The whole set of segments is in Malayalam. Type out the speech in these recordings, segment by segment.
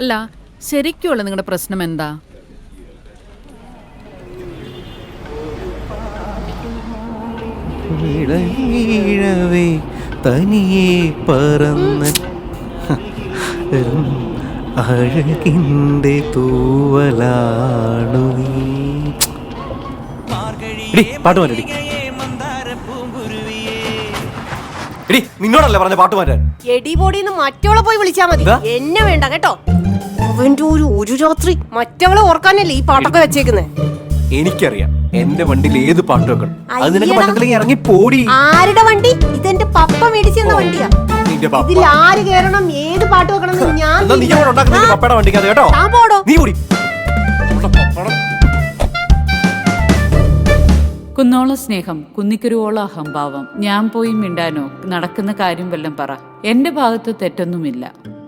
അല്ല ശരിക്കുള്ള നിങ്ങളുടെ പ്രശ്നം എന്താ? ഇടവേ തനിയെ പറന്ന് അഴകിന്റെ തൂവലാണു നീ. എടി, പാട്ട് മാറ്റടി എടി. നിന്നോടല്ലേ പറഞ്ഞ പാട്ട് മാറ്റാൻ എടി പൊടിന്ന് മറ്റവളെ പോയി വിളിച്ചാ മതി? എന്നെ വേണ്ട കേട്ടോ. അവന്റെ ഒരു ഒരു രാത്രി മറ്റവളെ ഓർക്കാനല്ലേ ഈ പാട്ടൊക്കെ വെച്ചേക്കുന്നേ? എനിക്കറിയാം. എന്റെ വണ്ടിയിൽ ഏത് പാട്ട് വെക്കണം അത് നിനക്ക്. പറ്റത്തില്ലെങ്കിൽ ഇറങ്ങി പോടി. ആരുടെ വണ്ടി? ഇതെന്റെ പപ്പ മേടിച്ചെന്ന വണ്ടിയാ. നിന്റെ പപ്പ. ഇതിൽ ആര് കേറണം ഏത് പാട്ട് വെക്കണം എന്ന് ഞാൻ എന്നാ നീ അവിടെ ഉണ്ടാക്കുന്ന നിന്റെ പപ്പയുടെ വണ്ടിക്കത് കേട്ടോ. താൻ പോടോ. നീ കൂടി കുന്നോള സ്നേഹം കുന്നിക്കരുവോള അഹംഭാവം. ഞാൻ പോയി മിണ്ടാനോ? നടക്കുന്ന കാര്യം വല്ലം പറ. എന്റെ ഭാഗത്ത് തെറ്റൊന്നുമില്ല.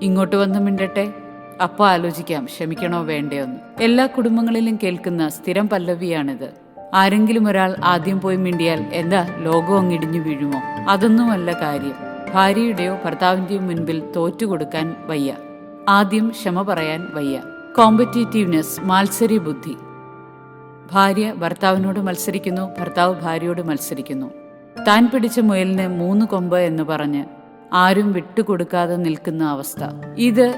ഇങ്ങോട്ട് വന്ന് മിണ്ടട്ടെ? അപ്പൊ ആലോചിക്കാം ക്ഷമിക്കണോ വേണ്ടയോന്ന് എല്ലാ കുടുംബങ്ങളിലും കേൾക്കുന്ന സ്ഥിരം പല്ലവിയാണിത്. ആരെങ്കിലും ഒരാൾ ആദ്യം പോയി മിണ്ടിയാൽ എന്താ ലോകം അങ്ങിടിഞ്ഞു വീഴുമോ? അതൊന്നുമല്ല കാര്യം. ഭാര്യയുടെയോ ഭർത്താവിന്റെയോ മുൻപിൽ തോറ്റുകൊടുക്കാൻ വയ്യ. ആദ്യം ക്ഷമ പറയാൻ വയ്യ. കോമ്പറ്റീറ്റീവ്നെസ് മാത്സര്യ ബുദ്ധി ഭാര്യ ഭർത്താവിനോട് മത്സരിക്കുന്നു ഭർത്താവ് ഭാര്യയോട് മത്സരിക്കുന്നു. താൻ പിടിച്ച മുയലിന് മൂന്ന് കൊമ്പ് എന്ന് പറഞ്ഞ് ആരും വിട്ടുകൊടുക്കാതെ നിൽക്കുന്ന അവസ്ഥ. ഇത്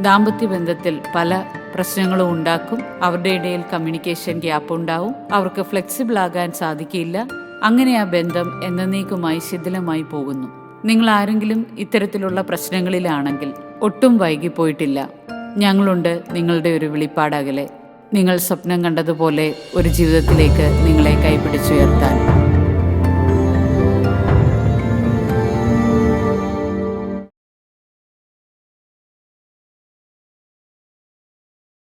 ദാമ്പത്യ ബന്ധത്തിൽ പല പ്രശ്നങ്ങളും ഉണ്ടാക്കും. അവരുടെ ഇടയിൽ കമ്മ്യൂണിക്കേഷൻ ഗ്യാപ്പ് ഉണ്ടാവും. അവർക്ക് ഫ്ലെക്സിബിൾ ആകാൻ സാധിക്കില്ല. അങ്ങനെ ആ ബന്ധം എന്നേക്കുമായി ശിഥിലമായി പോകുന്നു. നിങ്ങൾ ആരെങ്കിലും ഇത്തരത്തിലുള്ള പ്രശ്നങ്ങളിലാണെങ്കിൽ ഒട്ടും വൈകിപ്പോയിട്ടില്ല. ഞങ്ങളുണ്ട് നിങ്ങളുടെ ഒരു വിളിപ്പാടകലെ. നിങ്ങൾ സ്വപ്നം കണ്ടതുപോലെ ഒരു ജീവിതത്തിലേക്ക് നിങ്ങളെ കൈപിടിച്ചുയർത്താൻ.